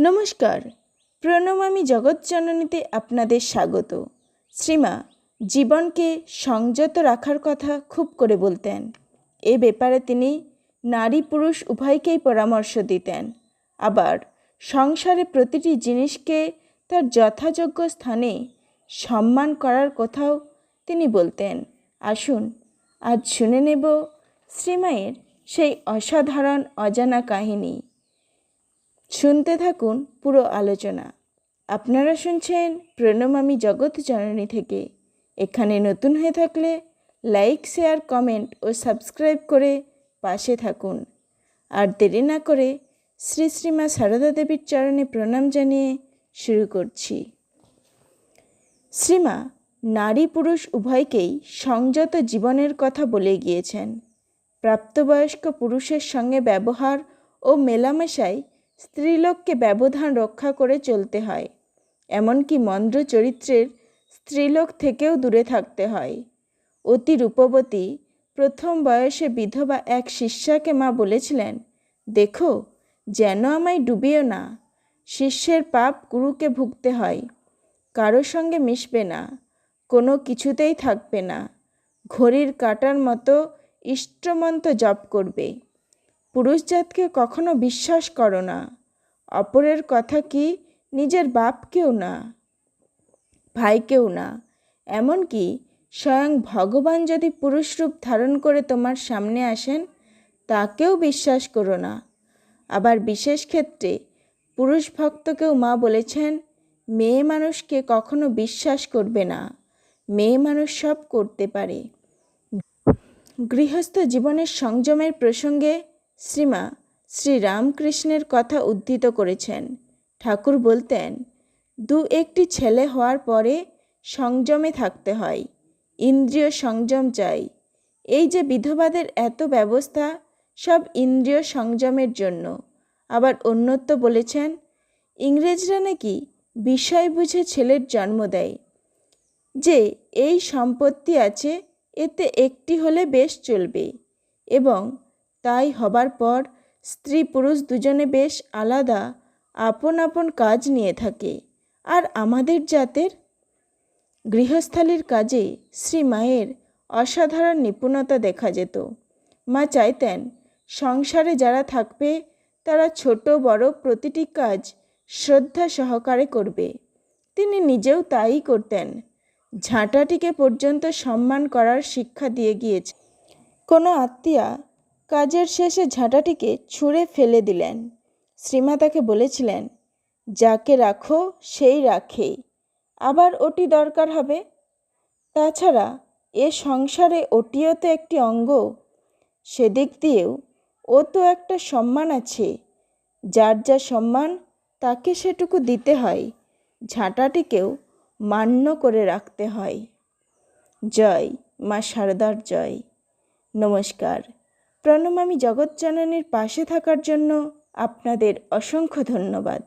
নমস্কার। প্রণমামী জগৎজননীতে আপনাদের স্বাগত। শ্রীমা, জীবনকে সংযত রাখার কথা খুব করে বলতেন। এ ব্যাপারে তিনি নারী পুরুষ উভয়কেই পরামর্শ দিতেন। আবার সংসারে প্রতিটি জিনিসকে তার যথাযোগ্য স্থানে সম্মান করার কথাও তিনি বলতেন। আসুন, আজ শুনে নেব শ্রীমায়ের সেই অসাধারণ অজানা কাহিনী। শুনতে থাকুন পুরো আলোচনা। আপনারা শুনছেন প্রণমামী জগৎ জননী থেকে। এখানে নতুন হয়ে থাকলে লাইক, শেয়ার, কমেন্ট ও সাবস্ক্রাইব করে পাশে থাকুন। আর দেরি না করে শ্রী শ্রীমা সারদা দেবীর চরণে প্রণাম জানিয়ে শুরু করছি। শ্রীমা, নারী পুরুষ উভয়কেই সংযত জীবনের কথা বলে গিয়েছেন। প্রাপ্তবয়স্ক পুরুষের সঙ্গে ব্যবহার ও মেলামেশায় স্ত্রীলোককে ব্যবধান রক্ষা করে চলতে হয়। এমনকি মন্দ্র চরিত্রের স্ত্রীলোক থেকেও দূরে থাকতে হয়। অতি রূপবতী, প্রথম বয়সে বিধবা এক শিষ্যাকে মা বলেছিলেন, দেখো, যেন আমায় ডুবিও না। শিষ্যের পাপ গুরুকে ভুগতে হয়। কারও সঙ্গে মিশবে না। কোনো কিছুতেই থাকবে না। ঘড়ির কাটার মতো ইষ্টমন্ত জপ করবে। পুরুষজাতকে কখনো বিশ্বাস করো না। অপরের কথা কি নিজের বাপকেও না? ভাইকেও না। এমনকি স্বয়ং ভগবান যদি পুরুষ রূপ ধারণ করে তোমার সামনে আসেন, তাকেও বিশ্বাস করো না। আবার বিশেষ ক্ষেত্রে পুরুষ ভক্তকেও মা বলেছেন, মেয়ে মানুষকে কখনো বিশ্বাস করবে না। মেয়ে মানুষ সব করতে পারে। গৃহস্থ জীবনের সংযমের প্রসঙ্গে শ্রীমা শ্রী রামকৃষ্ণের কথা উদ্ধৃত করেছেন। ঠাকুর বলতেন, দু একটি ছেলে হওয়ার পরে সংযমে থাকতে হয়, ইন্দ্রিয় সংযম চাই। এই যে বিধবাদের এত ব্যবস্থা, সব ইন্দ্রিয় সংযমের জন্য। আবার অন্যত্র বলেছেন, ইংরেজরা নাকি বিষয় বুঝে ছেলের জন্ম দেয়। যে এই সম্পত্তি আছে, এতে একটি হলে বেশ চলবে। এবং তাই হবার পর স্ত্রী পুরুষ দুজনে বেশ আলাদা, আপন আপন কাজ নিয়ে থাকে। আর আমাদের জাতের গৃহস্থালির কাজে শ্রী মায়ের অসাধারণ নিপুণতা দেখা যেত। মা চাইতেন, সংসারে যারা থাকবে, তারা ছোট, বড় প্রতিটি কাজ শ্রদ্ধা সহকারে করবে। তিনি নিজেও তাই করতেন। ঝাঁটাটিকে পর্যন্ত সম্মান করার শিক্ষা দিয়ে গিয়েছে। কোনো আত্মীয়া কাজের শেষে ঝাঁটাটিকে ছুঁড়ে ফেলে দিলেন। শ্রীমা তাকে বলেছিলেন, যাকে রাখো, সেই রাখে। আবার ওটি দরকার হবে? তাছাড়া, এ সংসারে ওটিও তো একটি অঙ্গ। সেদিক দিয়েও ও তো একটা সম্মান আছে। যার যা সম্মান, তাকে সেটুকু দিতে হয়। ঝাঁটাটিকেও মান্য করে রাখতে হয়। জয়, মা শারদার জয়। নমস্কার। প্রণমামী জগৎজননীর পাশে থাকার জন্য আপনাদের অসংখ্য ধন্যবাদ।